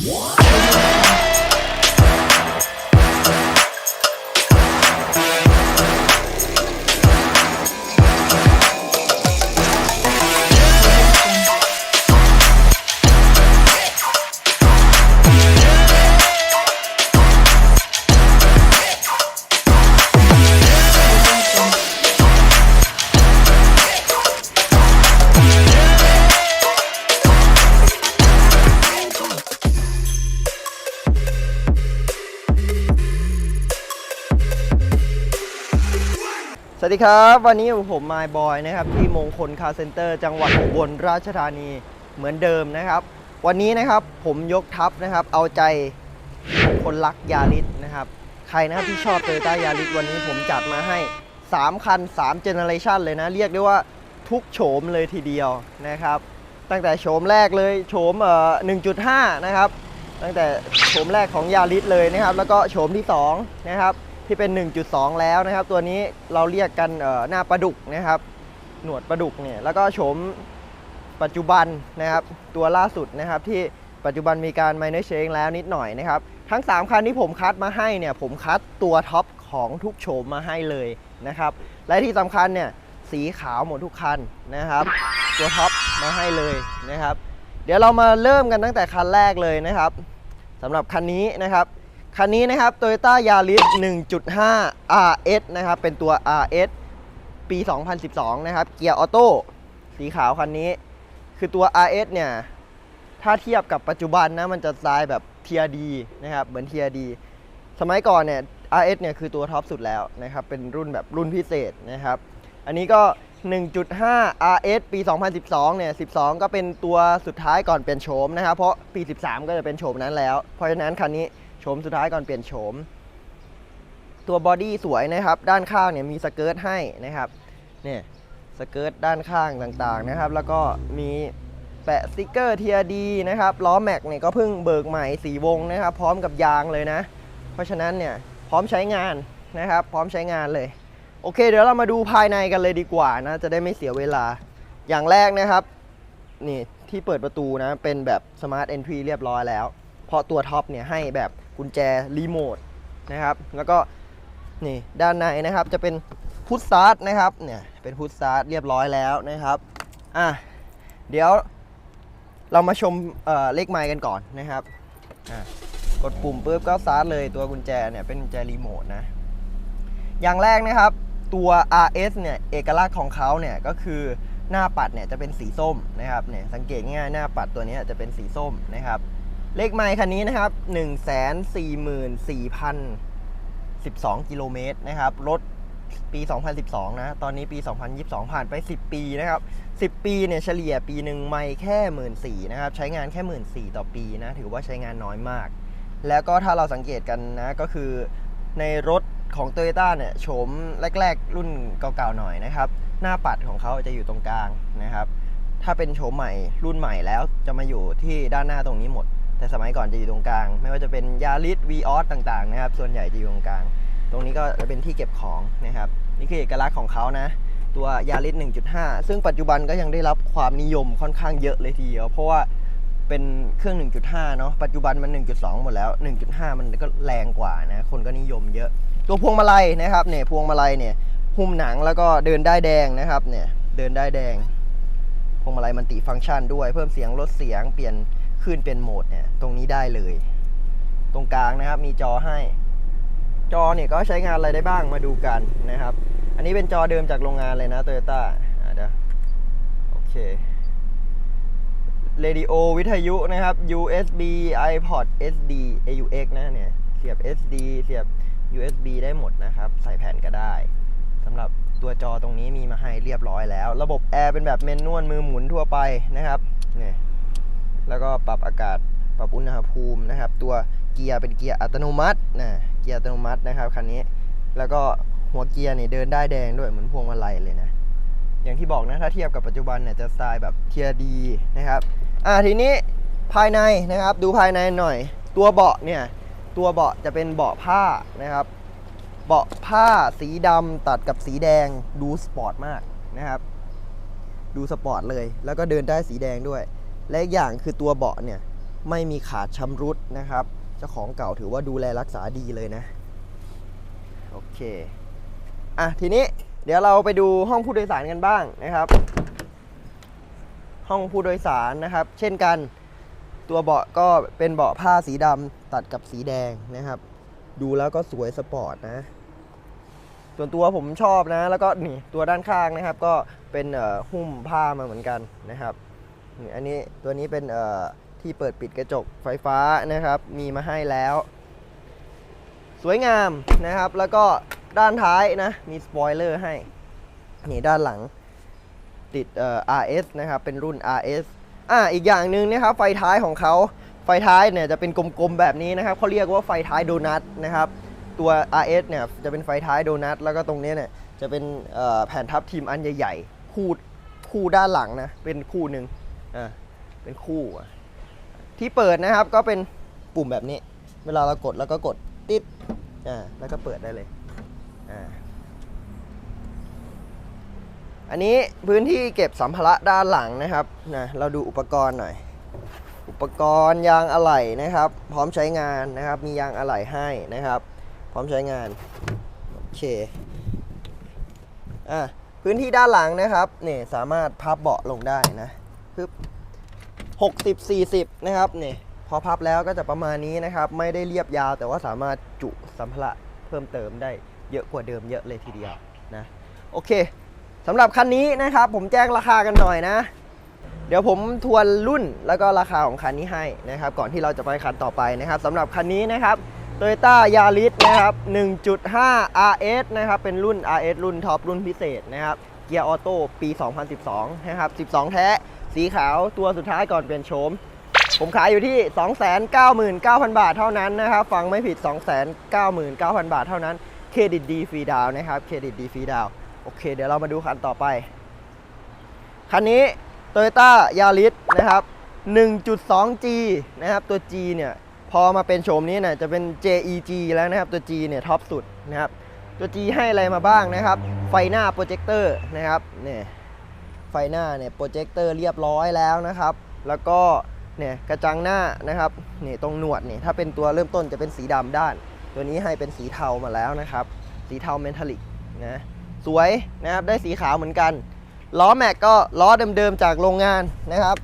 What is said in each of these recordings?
What? สวัสดีครับ วันนี้ผมมายบอยนะครับ ที่มงคลคาเซ็นเตอร์ จังหวัดอุบลราชธานีเหมือนเดิมนะครับ วันนี้นะครับผมยกทัพนะครับ เอาใจคนรักยาริสนะครับ ใครนะครับที่ชอบโตโยต้ายาริสวันนี้ผมจัดมาให้ 3 คัน 3 เจเนอเรชันเลยนะ เรียกได้ว่าทุกโฉมเลยทีเดียวนะครับ ตั้งแต่โฉมแรกเลยโฉมเอ่อ1.5 นะครับ ตั้งแต่โฉมแรกของยาริสเลยนะครับ แล้วก็โฉมที่ 2 นะครับ ที่เป็น 1.2 แล้วนะครับ ตัวนี้เราเรียกกันหน้าปลาดุกนะครับ หนวดปลาดุกเนี่ยแล้วก็โฉมปัจจุบันนะครับ ตัวล่าสุดนะครับที่ปัจจุบันมีการ minor change แล้วนิดหน่อยนะครับ ทั้ง 3 คันที่ผมคัดมาให้เนี่ยผมคัดตัวท็อปของทุกโฉมมาให้เลยนะครับ และที่สำคัญเนี่ยสีขาวหมดทุกคันนะครับ ตัวท็อปมาให้เลยนะครับ เดี๋ยวเรามาเริ่มกันตั้งแต่คันแรกเลยนะครับสำหรับคันนี้นะครับ คันนี้นะครับ Toyota Yaris 1.5 RS นะครับ เป็นตัว RS ปี 2012 นะครับ เกียร์ออโต้สีขาวคันนี้ คือตัว RS เนี่ย ถ้าเทียบกับปัจจุบันนะ มันจะสไตล์แบบเทียดีนะครับ เหมือนเทียดี สมัยก่อนเนี่ย RS เนี่ยคือตัวท็อปสุดแล้วนะครับ เป็นรุ่นแบบรุ่นพิเศษนะครับ อันนี้ก็ 1.5 RS ปี 2012 เนี่ย 12 ก็เป็นตัวสุดท้ายก่อนเปลี่ยนโฉมนะครับ เพราะปี 13 ก็จะเป็นโฉมนั้นแล้ว เพราะฉะนั้นคันนี้ มสุดท้ายก่อนเปลี่ยนโฉม ตัวบอดี้สวยนะครับ ด้านข้างเนี่ยมีสเกิร์ตให้นะครับเนี่ยสเกิร์ตด้านข้างต่างๆนะครับ แล้วก็มีแปะสติกเกอร์เทียดีนะครับล้อแม็กเนี่ยก็เพิ่งเบิกใหม่สีวงนะครับ พร้อมกับยางเลยนะ เพราะฉะนั้นเนี่ยพร้อมใช้งานนะครับ พร้อมใช้งานเลย โอเค เดี๋ยวเรามาดูภายในกันเลยดีกว่านะ จะได้ไม่เสียเวลาอย่างแรกนะครับ นี่ที่เปิดประตูนะ เป็นแบบ Smart Entry เรียบร้อยแล้ว เพราะตัวท็อปเนี่ยให้แบบ กุญแจรีโมทนะครับ แล้วก็นี่ด้านในนะครับจะเป็นพุทสตาร์ทนะครับเนี่ยเป็นพุทสตาร์ทเรียบร้อยแล้วนะครับอะเดี๋ยวเรามาชมเเลขไมล์กันก่อนนะครับอะกดปุ่มปุ๊บก็สตาร์ทเลยตัวกุญแจเนี่ยเป็นกุญแจรีโมทนะอย่างแรกนะครับตัว RS เนี่ยเอกลักษณ์ของเขาเนี่ยก็คือหน้าปัดเนี่ยจะเป็นสีส้มนะครับเนี่ยสังเกตง่ายหน้าปัดตัวนี้จะเป็นสีส้มนะครับ เลขไมล์คันนี้นะครับ 144,012 กิโลเมตรนะครับ รถปี 2012 นะ ตอนนี้ปี 2022 ผ่านไป 10 ปีนะครับ 10 ปีเนี่ยเฉลี่ยปีหนึ่งไม่แค่1 4ื่นสี่นะครับ ใช้งานแค่1 4ื่นสี่ต่อปีนะ ถือว่าใช้งานน้อยมาก แล้วก็ถ้าเราสังเกตกันนะ ก็คือในรถของ Toyota เนี่ยโฉมแรก ๆ รุ่นเก่าๆหน่อยนะครับ หน้าปัดของเขาจะอยู่ตรงกลางนะครับ ถ้าเป็นโฉมใหม่รุ่นใหม่แล้วจะมาอยู่ที่ด้านหน้าตรงนี้หมด แต่สมัยก่อนจะอยู่ตรงกลาง ไม่ว่าจะเป็นยาริสวีออสต่างๆนะครับ ส่วนใหญ่จะอยู่ตรงกลาง ตรงนี้ก็จะเป็นที่เก็บของนะครับ นี่คือเอกลักษณ์ของเขานะ ตัวยาริส1.5 ซึ่งปัจจุบันก็ยังได้รับความนิยมค่อนข้างเยอะเลยทีเดียว เพราะว่าเป็นเครื่อง 1.5 เนาะ ปัจจุบันมัน 1.2 หมดแล้ว 1.5 มันก็แรงกว่านะ คนก็นิยมเยอะ ตัวพวงมาลัยนะครับ เนี่ย พวงมาลัยเนี่ย หุ้มหนังแล้วก็เดินได้แดงนะครับ เนี่ย เดินได้แดง พวงมาลัยมันติฟังก์ชันด้วย เพิ่มเสียงลดเสียง เปลี่ยน ขึ้นเป็นโหมดเนี่ยตรงนี้ได้เลย ตรงกลางนะครับมีจอให้ จอเนี่ยก็ใช้งานอะไรได้บ้างมาดูกันนะครับ อันนี้เป็นจอเดิมจากโรงงานเลยนะ Toyota อะเดี๋ยวโอเคเรดิโอวิทยุนะครับ USB iPod SD AUX นะเนี่ยเสียบ SD เสียบ USB ได้หมดนะครับ ใส่แผ่นก็ได้สำหรับตัวจอตรงนี้มีมาให้เรียบร้อยแล้ว ระบบแอร์เป็นแบบเมนนวลมือหมุนทั่วไปนะครับเนี่ย แล้วก็ปรับอากาศปรับอุณหภูมินะครับ ตัวเกียร์เป็นเกียร์อัตโนมัตินะเกียร์อัตโนมัตินะครับคันนี้ แล้วก็หัวเกียร์เนี่ยเดินได้แดงด้วยเหมือนพวงมาลัยเลยนะ อย่างที่บอกนะถ้าเทียบกับปัจจุบันเนี่ยจะสไตล์แบบเทียดีนะครับอ่าทีนี้ภายในนะครับดูภายในหน่อย ตัวเบาะเนี่ยตัวเบาะจะเป็นเบาะผ้านะครับ เบาะผ้าสีดำตัดกับสีแดงดูสปอร์ตมากนะครับ ดูสปอร์ตเลย แล้วก็เดินได้สีแดงด้วย และอีกอย่างคือตัวเบาะเนี่ยไม่มีขาดชำรุดนะครับ เจ้าของเก่าถือว่าดูแลรักษาดีเลยนะ โอเค อะทีนี้เดี๋ยวเราไปดูห้องผู้โดยสารกันบ้างนะครับ ห้องผู้โดยสารนะครับ เช่นกันตัวเบาะก็เป็นเบาะผ้าสีดำตัดกับสีแดงนะครับ ดูแล้วก็สวยสปอร์ตนะ ส่วนตัวผมชอบนะ แล้วก็นี่ตัวด้านข้างนะครับ ก็เป็นเอ่อหุ้มผ้ามาเหมือนกันนะครับ อันนี้ตัวนี้เป็นเอ่อที่เปิดปิดกระจกไฟฟ้านะครับ มีมาให้แล้ว สวยงามนะครับ แล้วก็ด้านท้ายนะ มีสปอยเลอร์ให้ นี่ด้านหลังติดเอ่อ RS นะครับ เป็นรุ่น RS อ่าอีกอย่างหนึ่งนะครับ ไฟท้ายของเขาไฟท้ายเนี่ยจะเป็นกลมๆแบบนี้นะครับเขาเรียกว่าไฟท้ายโดนัทนะครับ ตัว RS เนี่ยจะเป็นไฟท้ายโดนัทแล้วก็ตรงนี้เนี่ยจะเป็นแผ่นทับทิมอันใหญ่ๆคู่คู่ด้านหลังนะเป็นคู่หนึ่ง อ่าเป็นคู่อะที่เปิดนะครับก็เป็นปุ่มแบบนี้ เวลาเรากดแล้วก็กดติดอ่าแล้วก็เปิดได้เลยอ่าอันนี้พื้นที่เก็บสัมภาระด้านหลังนะครับนะเราดูอุปกรณ์หน่อย อุปกรณ์ยางอะไหล่นะครับ พร้อมใช้งานนะครับ มียางอะไหล่ให้นะครับ พร้อมใช้งานโอเคอะพื้นที่ด้านหลังนะครับเนี่ยสามารถพับเบาะลงได้นะ ปึ๊บหกสิบสี่สิบนะครับเนี่ยพอพับแล้วก็จะประมาณนี้นะครับ ไม่ได้เรียบยาวแต่ว่าสามารถจุสัมภาระเพิ่มเติมได้เยอะกว่าเดิมเยอะเลยทีเดียวนะโอเคสำหรับคันนี้นะครับ ผมแจ้งราคากันหน่อยนะ เดี๋ยวผมทวนรุ่นแล้วก็ราคาของคันนี้ให้นะครับ ก่อนที่เราจะไปคันต่อไปนะครับสำหรับคันนี้นะครับ Toyota Yaris นะครับ 1.5 RS นะครับ เป็นรุ่น RS รุ่นท็อปรุ่นพิเศษนะครับ เกียร์ออโต้ปี 2012 นะครับ 12 แท้ สีขาวตัวสุดท้ายก่อนเปลี่ยนโฉมผมขายอยู่ที่ 299,000 บาทเท่านั้นนะครับ ฟังไม่ผิด 299,000 บาทเท่านั้น เครดิตดีฟรีดาวนะครับ เครดิตดีฟรีดาวโอเค เดี๋ยวเรามาดูคันต่อไป คันนี้ Toyota Yaris นะครับ 1.2G นะครับ ตัว G เนี่ย พอมาเป็นโฉมนี้เนี่ยจะเป็น JEG แล้วนะครับ ตัว G เนี่ยท็อปสุดนะครับ ตัว G ให้อะไรมาบ้างนะครับ ไฟหน้าโปรเจคเตอร์นะครับ เนี่ย ไฟหน้าเนี่ยโปรเจคเตอร์เรียบร้อยแล้วนะครับ แล้วก็เนี่ยกระจังหน้านะครับนี่ตรงหนวดนี่ถ้าเป็นตัวเริ่มต้นจะเป็นสีดำด้าน ตัวนี้ให้เป็นสีเทามาแล้วนะครับ สีเทาเมทัลลิกนะสวยนะครับได้สีขาวเหมือนกัน ล้อแม็กก็ล้อเดิมๆจากโรงงานนะครับ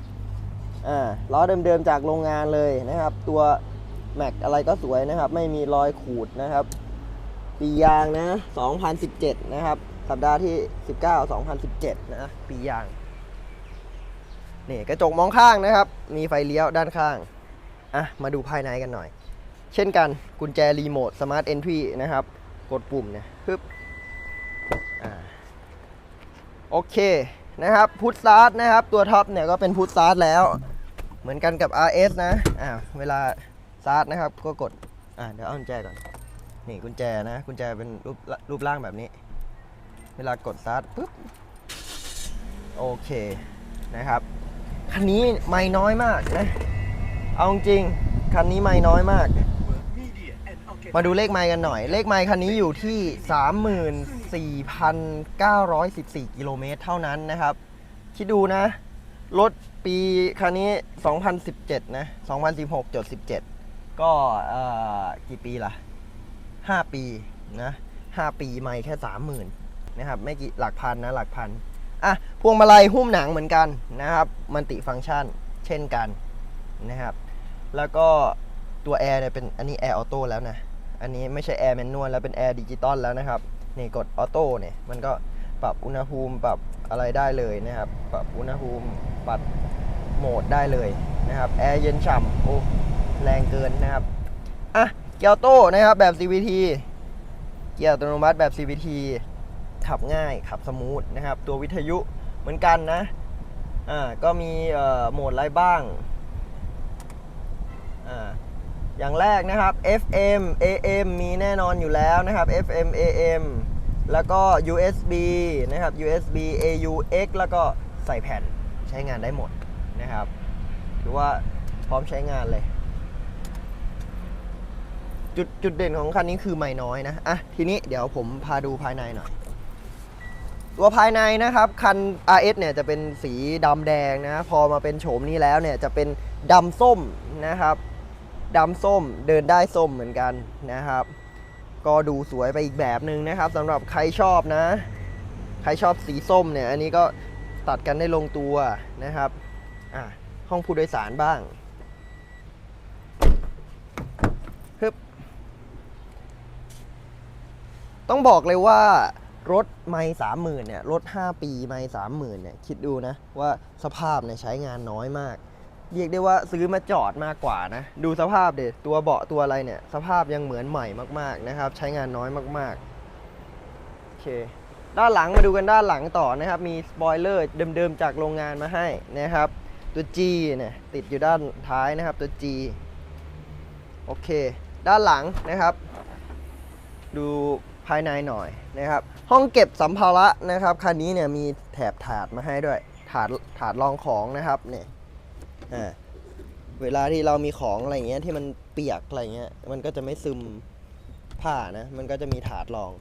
อ่าล้อเดิมๆจากโรงงานเลยนะครับ ตัวแม็กอะไรก็สวยนะครับ ไม่มีรอยขูดนะครับปียางนะ 2017 นะครับ สัปดาห์ที่ 19 2017 นะ ปียาง นี่กระจกมองข้างนะครับ มีไฟเลี้ยวด้านข้าง อะ มาดูภายในกันหน่อย เช่นกันกุญแจรีโมทสมาร์ทเอนทรีนะครับ กดปุ่มเนี่ยปึ๊บอ่าโอเคนะครับพุทสตาร์ทนะครับ ตัวท็อปเนี่ยก็เป็นพุทสตาร์ทแล้ว เหมือนกันกับ RS นะอ่าเวลาสตาร์ทนะครับก็กดอ่าเดี๋ยวเอากุญแจก่อน นี่กุญแจนะ กุญแจเป็นรูปรูปร่างแบบนี้ เวลากดสตาร์ทปุ๊บโอเคนะครับ คันนี้ไม่น้อยมากนะ เอาจริง คันนี้ไม่น้อยมาก มาดูเลขไมล์กันหน่อย เลขไมล์คันนี้อยู่ที่ 34,914 กิโลเมตรเท่านั้นนะครับ คิดดูนะ รถปีคันนี้ 2017 นะ 2016จด17 ก็เอ่อกี่ปีล่ะ 5 ปีนะ 5 ปีไม่แค่ 30,000 นะครับไม่กี่หลักพันนะหลักพันอะพวงมาลัยหุ้มหนังเหมือนกันนะครับมันติฟังก์ชันเช่นกันนะครับแล้วก็ตัวแอร์เนี่ยเป็นอันนี้แอร์ออโต้แล้วนะอันนี้ไม่ใช่แอร์แมนนวลแล้วเป็นแอร์ดิจิตอลแล้วนะครับนี่กดออโต้เนี่ยมันก็ปรับอุณหภูมิปรับอะไรได้เลยนะครับปรับอุณหภูมิปรับโหมดได้เลยนะครับแอร์เย็นฉ่ำโอ้แรงเกินนะครับอะเกียร์โต้นะครับแบบ CVT เกียร์อัตโนมัติแบบ CVT ขับง่ายขับสมูทนะครับตัววิทยุเหมือนกันนะอ่าก็มีโหมดอะไรบ้างอ่าอย่างแรกนะครับ FM AM มีแน่นอนอยู่แล้วนะครับ FM AM แล้วก็ USB นะครับ USB AUX แล้วก็ใส่แผ่นใช้งานได้หมดนะครับถือว่าพร้อมใช้งานเลย จุดจุดเด่นของคันนี้คือไม่น้อยนะ อะ ทีนี้เดี๋ยวผมพาดูภายในหน่อย ตัวภายในนะครับคัน RS เนี่ยจะเป็นสีดำแดงนะพอมาเป็นโฉมนี้แล้วเนี่ยจะเป็นดำส้มนะครับดำส้มเดินได้ส้มเหมือนกันนะครับ ก็ดูสวยไปอีกแบบหนึ่งนะครับสำหรับใครชอบนะ ใครชอบสีส้มเนี่ยอันนี้ก็ตัดกันได้ลงตัวนะครับอะห้องผู้โดยสารบ้างฮึบต้องบอกเลยว่า รถไม่สามหมื่นเนี่ยรถ 5 ปีไม่สามหมื่นเนี่ยคิดดูนะว่าสภาพเนี่ยใช้งานน้อยมาก เรียกได้ว่าซื้อมาจอดมากกว่านะ ดูสภาพเด็ตัวเบาะตัวอะไรเนี่ย สภาพยังเหมือนใหม่มากๆนะครับ ใช้งานน้อยมากๆโอเคด้านหลังมาดูกันด้านหลังต่อนะครับ มีสปอยเลอร์เดิมๆจากโรงงานมาให้นะครับ ตัว G เนี่ยติดอยู่ด้านท้ายนะครับตัว G โอเค ด้านหลังนะครับ ดู ภายในหน่อยนะครับ ห้องเก็บสัมภาระนะครับคันนี้เนี่ยมีแถบถาดมาให้ด้วย ถาดถาดรองของนะครับเนี่ยเวลาที่เรามีของอะไรเงี้ยที่มันเปียกอะไรเงี้ยมันก็จะไม่ซึมผ้านะมันก็จะมีถาดรอง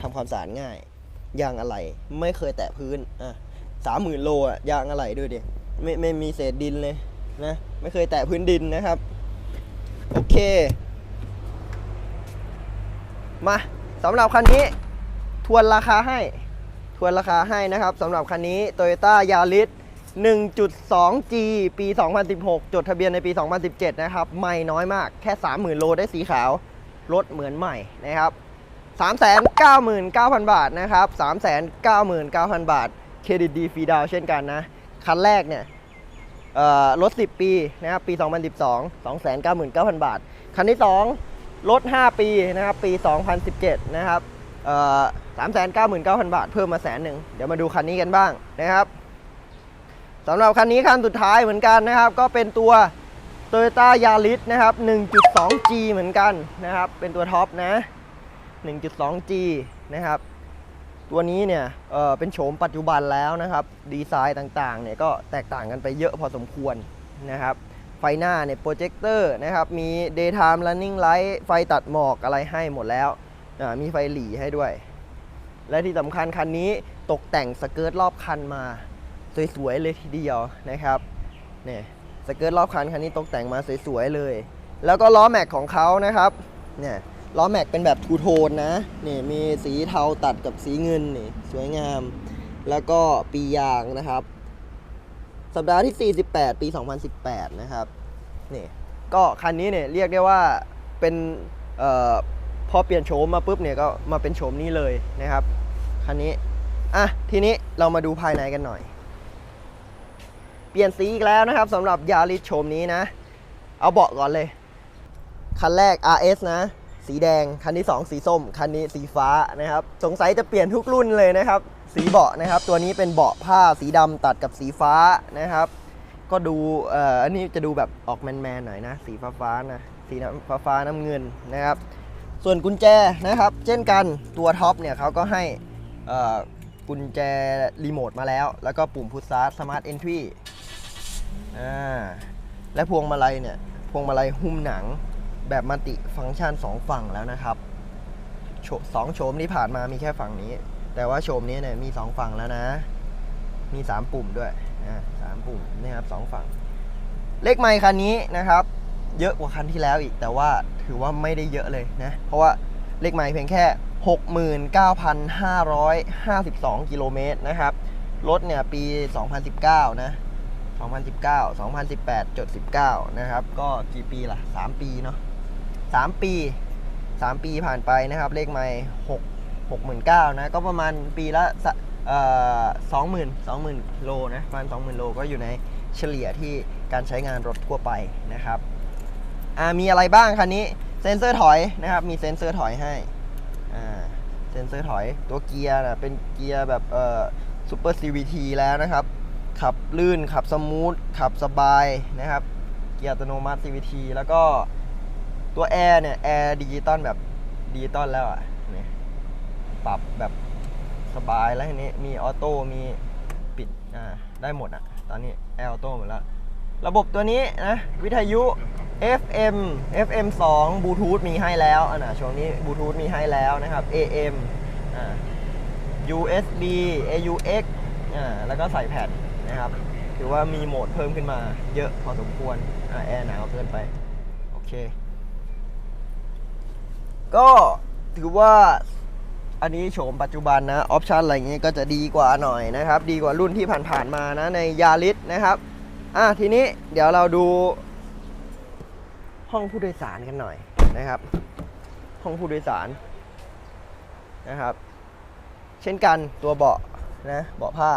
ทำความสะอาดง่ายยางอะไรไม่เคยแตะพื้นอะสามหมื่นโลอะยางอะไรด้วยดิไม่ไม่มีเศษดินเลยนะไม่เคยแตะพื้นดินนะครับ โอเค มา สำหรับคันนี้ทวนราคาให้ ทวนราคาให้นะครับสำหรับคันนี้ Toyota Yaris 1.2G ปี 2016 จดทะเบียนในปี 2017 นะครับ ไม่น้อยมาก แค่ 30,000 โลได้สีขาว รถเหมือนใหม่นะครับ 399,000 บาทนะครับ 399,000 บาท เครดิตดีฟรีดาวเช่นกันนะ คันแรกเนี่ยรถ 10 ปีนะครับ ปี 2012 299,000 บาท คันที่ 2 รถ5ปีนะครับ ปี 2017 นะครับเอ่อ399,000บาท เพิ่มมาแสนหนึ่งเดี๋ยวมาดูคันนี้กันบ้างนะครับสำหรับคันนี้คันสุดท้ายเหมือนกันนะครับ ก็เป็นตัว Toyota Yaris นะครับ 1.2G เหมือนกันนะครับ เป็นตัวท็อปนะ 1.2G นะครับ ตัวนี้เนี่ยเออเป็นโฉมปัจจุบันแล้วนะครับ ดีไซน์ต่างๆเนี่ยก็แตกต่างกันไปเยอะพอสมควรนะครับ ไฟหน้าเนี่ยโปรเจคเตอร์นะครับ มี daytime running light ไฟตัดหมอกอะไรให้หมดแล้ว มีไฟหลีให้ด้วย และที่สำคัญคันนี้ตกแต่งสเกิร์ตรอบคันมา สวยๆเลยทีเดียวนะครับเนี่ยสเกิร์ตรอบคันคันนี้ตกแต่งมาสวยๆเลย แล้วก็ล้อแม็กของเขานะครับเนี่ยล้อแม็กเป็นแบบทูโทนนะนี่มีสีเทาตัดกับสีเงินนี่สวยงาม แล้วก็ปียางนะครับ สัปดาห์ที่ 48 ปี 2018 นะครับนี่ก็คันนี้เนี่ยเรียกได้ว่าเป็นเออพอเปลี่ยนโฉมมาปุ๊บเนี่ยก็มาเป็นโฉมนี้เลยนะครับคันนี้อะทีนี้เรามาดูภายในกันหน่อย เปลี่ยนสีอีกแล้วนะครับสำหรับยาริสโฉมนี้นะ เอาเบาะก่อนเลย คันแรก RS นะ สีแดง คันที่ 2 สีส้ม คันนี้สีฟ้านะครับ สงสัยจะเปลี่ยนทุกรุ่นเลยนะครับ สีเบาะนะครับ ตัวนี้เป็นเบาะผ้าสีดำตัดกับสีฟ้านะครับ ก็ดูเอ่ออันนี้จะดูแบบออกแมนๆหน่อยนะ สีฟ้าฟ้าๆนะสีน้ำฟ้าฟ้าน้ำเงินนะครับ ส่วนกุญแจนะครับ เช่นกันตัวท็อปเนี่ยเขาก็ให้เอ่อกุญแจรีโมทมาแล้ว แล้วก็ปุ่มพุชสตาร์สมาร์ทเอนทรีอ่าและพวงมาลัยเนี่ย พวงมาลัยหุ้มหนังแบบมัลติฟังก์ชัน 2 ฝั่งแล้วนะครับสองโฉมที่ผ่านมามีแค่ฝั่งนี้ แต่ว่าโฉมนี้เนี่ยมี 2 ฝั่งแล้วนะ มี 3 ปุ่มด้วยอ่าสามปุ่มนะครับสองฝั่ง เลขไมค์คันนี้นะครับ เยอะกว่าคันที่แล้วอีก แต่ว่าถือว่าไม่ได้เยอะเลยนะ เพราะว่าเลขไมค์เพียงแค่ 69,552 กิโลเมตรนะครับ รถเนี่ยปี 2019 นะ 2019 2018จด19 นะครับ ก็กี่ปีล่ะ 3 ปีเนาะ3ปี 3 ปีผ่านไปนะครับ เลขไม่6 69,000นเก้านะ ก็ประมาณปีละสะเอ่อ20,000 20,000โลนะประมาณ20,000โลก็อยู่ในเฉลี่ยที่การใช้งานรถทั่วไปนะครับอามีอะไรบ้างคันนี้เซนเซอร์ถอยนะครับมีเซนเซอร์ถอยให้เซนเซอร์ถอยตัวเกียร์นะเป็นเกียร์แบบเออซูเปอร์ CVT แล้วนะครับ ขับลื่นขับสมูทขับสบายนะครับ เกียร์อัตโนมัติ CVT แล้วก็ตัวแอร์เนี่ยแอร์ดิจิตอลแบบดิจิตอลแล้วอะเนี่ย ปรับแบบสบายแล้วทีนี้มีออโต้มีปิดอ่าได้หมดอะตอนนี้แอร์ออโต้หมดแล้วระบบตัวนี้นะ วิทยุ FM FM 2บลูทูธมีให้แล้วอะนะช่วงนี้บลูทูธมีให้แล้วนะครับ AM อ่า USB AUX อ่าแล้วก็ใส่แผ่นนะครับ ถือว่ามีโหมดเพิ่มขึ้นมาเยอะพอสมควรอะแอร์หนาวเกินไป โอเค ก็ถือว่า อันนี้โฉมปัจจุบันนะออปชันอะไรอย่างงี้ก็จะดีกว่าหน่อยนะครับ ดีกว่ารุ่นที่ผ่านๆมานะในยาริสนะครับอะทีนี้เดี๋ยวเราดูห้องผู้โดยสารกันหน่อยนะครับ ห้องผู้โดยสารนะครับ เช่นกันตัวเบาะนะเบาะผ้า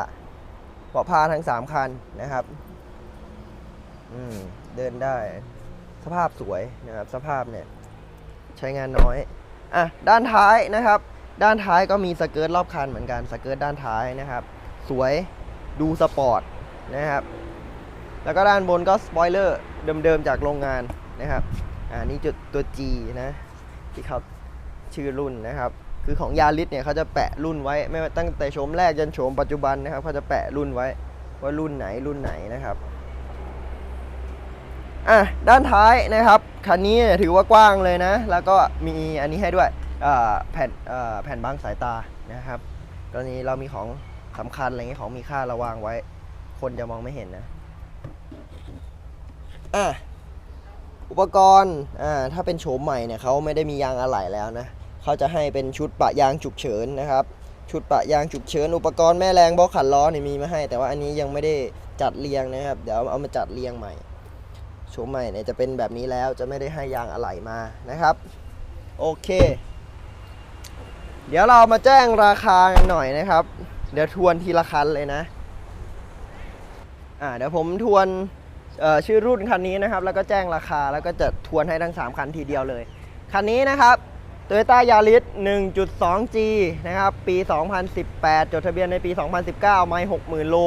เบาะผ้าทั้ง 3 คันนะครับอืมเดินได้สภาพสวยนะครับ สภาพเนี่ยใช้งานน้อยอะด้านท้ายนะครับ ด้านท้ายก็มีสเกิร์ตรอบคันเหมือนกันสเกิร์ตด้านท้ายนะครับ สวยดูสปอร์ตนะครับ แล้วก็ด้านบนก็สปอยเลอร์เดิมๆจากโรงงานนะครับอ่านี่จุดตัว G นะที่เขาชื่อรุ่นนะครับ คือของยาริสเนี่ยเขาจะแปะรุ่นไว้ไม่ว่าตั้งแต่โฉมแรกจนโฉมปัจจุบันนะครับเขาจะแปะรุ่นไว้ว่ารุ่นไหนรุ่นไหนนะครับอะด้านท้ายนะครับคันนี้ถือว่ากว้างเลยนะ แล้วก็มีอันนี้ให้ด้วย แผ่นอ่าแผ่นบังสายตานะครับ กรณีเรามีของสำคัญอะไรเงี้ยของมีค่าระวางไว้ คนจะมองไม่เห็นนะอะอุปกรณ์อ่าถ้าเป็นโฉมใหม่เนี่ยเขาไม่ได้มียางอะไหล่แล้วนะเขาจะให้เป็นชุดปะยางฉุกเฉินนะครับชุดปะยางฉุกเฉินอุปกรณ์แม่แรงบล็อกขันล้อเนี่ยมีมาให้ แต่ว่าอันนี้ยังไม่ได้จัดเรียงนะครับ เดี๋ยวเอามาจัดเรียงใหม่โฉมใหม่เนี่ยจะเป็นแบบนี้แล้วจะไม่ได้ให้ยางอะไหล่มานะครับ โอเค เดี๋ยวเรามาแจ้งราคากันหน่อยนะครับ เดี๋ยวทวนทีละคันเลยนะ อ่าเดี๋ยวผมทวนชื่อรุ่นคันนี้นะครับ แล้วก็แจ้งราคาแล้วก็จะทวนให้ทั้ง 3 คันทีเดียวเลย คันนี้นะครับ Toyota Yaris 1.2G นะครับ ปี 2018 จดทะเบียนในปี 2019 ไม่ 60,000 โล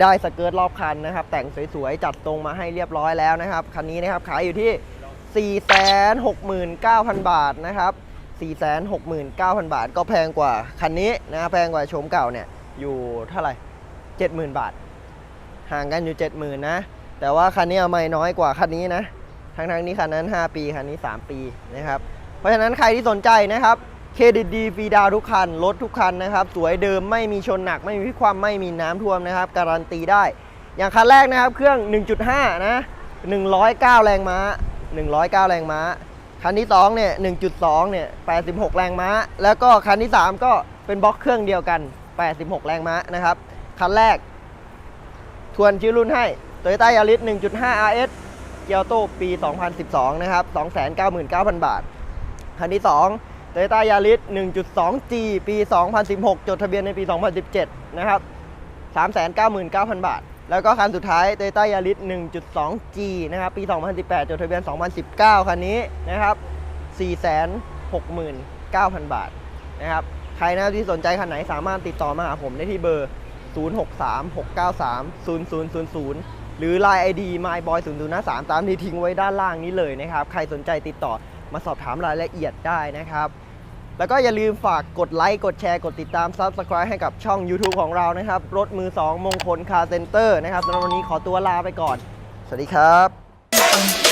ได้สเกิร์ตรอบคันนะครับ แต่งสวยๆ จัดตรงมาให้เรียบร้อยแล้วนะครับ คันนี้นะครับ ขายอยู่ที่ 469,000 บาทนะครับ 469,000 บาท ก็แพงกว่าคันนี้นะแพงกว่าโฉมเก่าเนี่ยอยู่เท่าไหร่70,000 บาท ห่างกันอยู่ 70,000 นะ แต่ว่าคันนี้เอาไม่น้อยกว่าคันนี้นะ ทั้งๆนี้คันนั้น 5 ปี คันนี้ 3 ปีนะครับ เพราะฉะนั้นใครที่สนใจนะครับเครดิตดีฟรีดาวทุกคัน รถทุกคันนะครับ สวยเดิมไม่มีชนหนักไม่มีความไม่มีน้ำท่วมนะครับ การันตีได้ อย่างคันแรกนะครับ เครื่อง 1.5 นะ 109 แรงม้า 109 แรงม้า คันที่2เนี่ย1.2เนี่ย86 แรงม้า แล้วก็คันที่ 3 ก็เป็นบล็อกเครื่องเดียวกัน 86 แรงม้านะครับ คันแรก ทวนชื่อรุ่นให้ Toyota Yaris 1.5 RS เกียวโตปี 2012 นะครับ 299,000 บาท คันที่ 2 Toyota Yaris 1.2G ปี 2016 จดทะเบียนในปี 2017 นะครับ 399,000 บาท แล้วก็คันสุดท้าย Toyota Yaris 1.2G นะครับ ปี 2018 จดทะเบียน 2019 คันนี้นะครับ 469,000 บาทนะครับ ใครนะที่สนใจคันไหนสามารถติดต่อมาหาผมได้ที่เบอร์ 0636930000 หรือ Line ID myboy 0053 ตามที่ทิ้งไว้ด้านล่างนี้เลยนะครับ ใครสนใจติดต่อมาสอบถามรายละเอียดได้นะครับ แล้วก็อย่าลืมฝากกดไลค์กดแชร์กดติดตาม Subscribe ให้กับช่อง YouTube ของเรานะครับ รถมือ 2 มงคลคาร์เซ็นเตอร์นะครับสำหรับวันนี้ขอตัวลาไปก่อน สวัสดีครับ